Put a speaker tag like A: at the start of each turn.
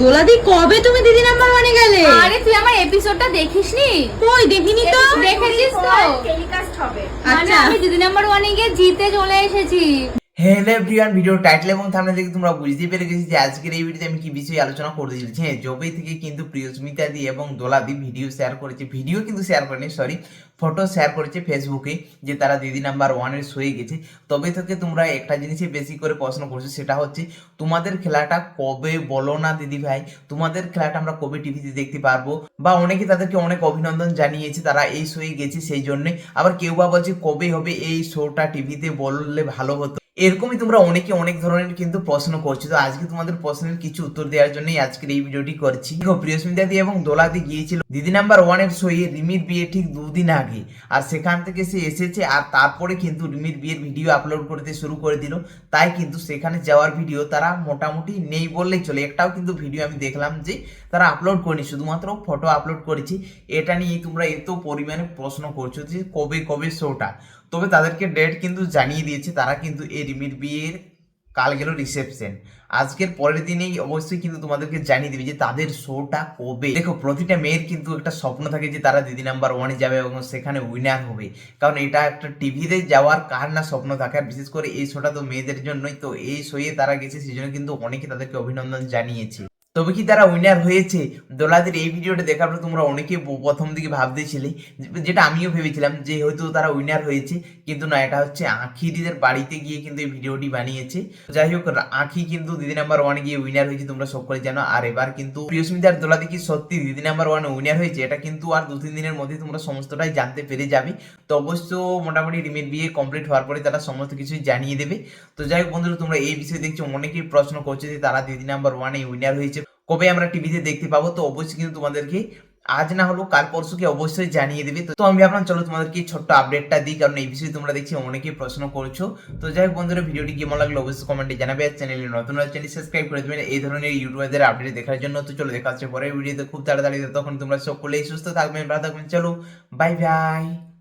A: দোলাদি কবে তুমি দিদি নাম্বার ওয়ানে গেলে?
B: আরে তুই আমার এপিসোডটা দেখিসনি?
A: কই দেখিনি তো?
B: দেখেছিস তো?
C: টেলিকাস্ট হবে।
B: মানে
A: আচ্ছা।
B: আমি দিদি নাম্বার ওয়ানে গিয়ে জিতে চলে এসেছি।
D: হ্যালো এভরিওয়ান ভিডিও টাইটেল এবং থামনে দেখে তোমরা বুঝতে পেরে গেছি যে আজকের এই ভিডিওতে আমি কি বিষয়ে আলোচনা করতে চলেছি। হ্যাঁ জবে থেকে কিন্তু প্রিয়স্মিতা দি এবং দোলাদি ভিডিও শেয়ার করেছে। ভিডিও কিন্তু শেয়ার করেনি সরি ফটো শেয়ার করেছে ফেসবুকে যে তারা দিদি নাম্বার ওয়ানের শোয়ে গেছে। তবে থেকে তোমরা একটা জিনিসে বেশি করে প্রশ্ন করছ, সেটা হচ্ছে, তোমাদের খেলাটা কবে বলো না দিদি ভাই? তোমাদের খেলাটা আমরা কবে টিভিতে দেখতে পারব? বা অনেকে তাদেরকে অনেক অভিনন্দন জানিয়েছে, তারা এই শোয়ে গেছে সেই জন্য। আবার কেউ বা বলছে কবে হবে এই শোটা টিভিতে বললে ভালো হতো। এরকমই তোমরা অনেকে অনেক ধরনের কিন্তু প্রশ্ন করছ। তো আজকে তোমাদের প্রশ্নের কিছু উত্তর দেওয়ার জন্যই আজকের এই ভিডিওটি করছি। দেখো, প্রিয়স্মিতা দি এবং দোলাদি গিয়েছিল। দিদি নাম্বার ওয়ানের শোয়ে রিমির বিয়ে ঠিক দুদিন আগে। আর সেখান থেকে সে এসেছে আর তারপরে কিন্তু রিমির বিয়ের ভিডিও আপলোড করতে শুরু করে দিল। তাই কিন্তু সেখানে যাওয়ার ভিডিও তারা মোটামুটি নেই বললেই চলে। একটাও কিন্তু ভিডিও আমি দেখলাম যে তারা আপলোড করেনি, শুধুমাত্র ফটো আপলোড করেছি। এটা নিয়ে তোমরা এত পরিমাণে প্রশ্ন করছ যে কবে কবে শোটা তবে তাদেরকে ডেট কিন্তু জানিয়ে দিয়েছে। তারা কিন্তু এই রিমির বিয়ের, কাল গেল রিসেপশন আজকের পরের দিনেই অবশ্যই কিন্তু তোমাদেরকে জানিয়ে দিবে যে তাদের শোটা কবে। দেখো, প্রতিটা মেয়ের কিন্তু একটা স্বপ্ন থাকে যে তারা দিদি নাম্বার ওয়ানে যাবে এবং সেখানে উইনার হবে। কারণ এটা একটা টিভিতে যাওয়ার কার না স্বপ্ন থাকে। আর বিশেষ করে এই শোটা তো মেয়েদের জন্যই। তো এই শোয়ে তারা গেছে সেই জন্য কিন্তু অনেকে তাদেরকে অভিনন্দন জানিয়েছে। তবে কি তারা উইনার হয়েছে? দোলাদের এই ভিডিওটা দেখার পর তোমরা অনেকে প্রথম দিকে ভাবতেছিলে যেটা আমিও ভেবেছিলাম যে হয়তো তারা উইনার হয়েছে, কিন্তু না, এটা হচ্ছে আঁখি দিদের বাড়িতে গিয়ে কিন্তু এই ভিডিওটি বানিয়েছে। যাই হোক আঁখি কিন্তু দিদি নাম্বার ওয়ানে গিয়ে উইনার হয়েছে, তোমরা সকলে জানো। আর এবার কিন্তু প্রিয়স্মিতার দোলাদি কি সত্যি দিদি নাম্বার ওয়ানে উইনার হয়েছে? এটা কিন্তু আর দু তিন দিনের মধ্যে তোমরা সমস্তটাই জানতে পেরে যাবে। তো অবশ্য মোটামুটি রিমির বিয়ে কমপ্লিট হওয়ার পরে তারা সমস্ত কিছুই জানিয়ে দেবে। তো যাই হোক বন্ধুরা, তোমরা এই বিষয়ে দেখছ, অনেকেই প্রশ্ন করছে যে তারা দিদি নাম্বার ওয়ানে উইনার হয়েছে কবে আমরা টিভিতে দেখতে পাবো, তো অবশ্যই কিন্তু তোমাদেরকে আজ না হলেও কাল পরশুকে অবশ্যই জানিয়ে দেবে। তো আমি ভাবলাম, চলো তোমাদেরকে ছোট্ট আপডেটটা দিই, কারণ এই বিষয়ে তোমরা দেখছি অনেকেই প্রশ্ন করছ। তো যাই হোক বন্ধুরা, ভিডিওটি কেমন লাগল অবশ্যই কমেন্টে জানাবে। আর চ্যানেলে নতুন চ্যানেল সাবস্ক্রাইব করে দেবেন এই ধরনের ইউটিউবারদের আপডেট দেখার জন্য তো চলো দেখা হচ্ছে পরের ভিডিওতে খুব তাড়াতাড়ি তখন তোমরা সকলেই সুস্থ থাকবেন, ভালো থাকবেন। চলো বাই বাই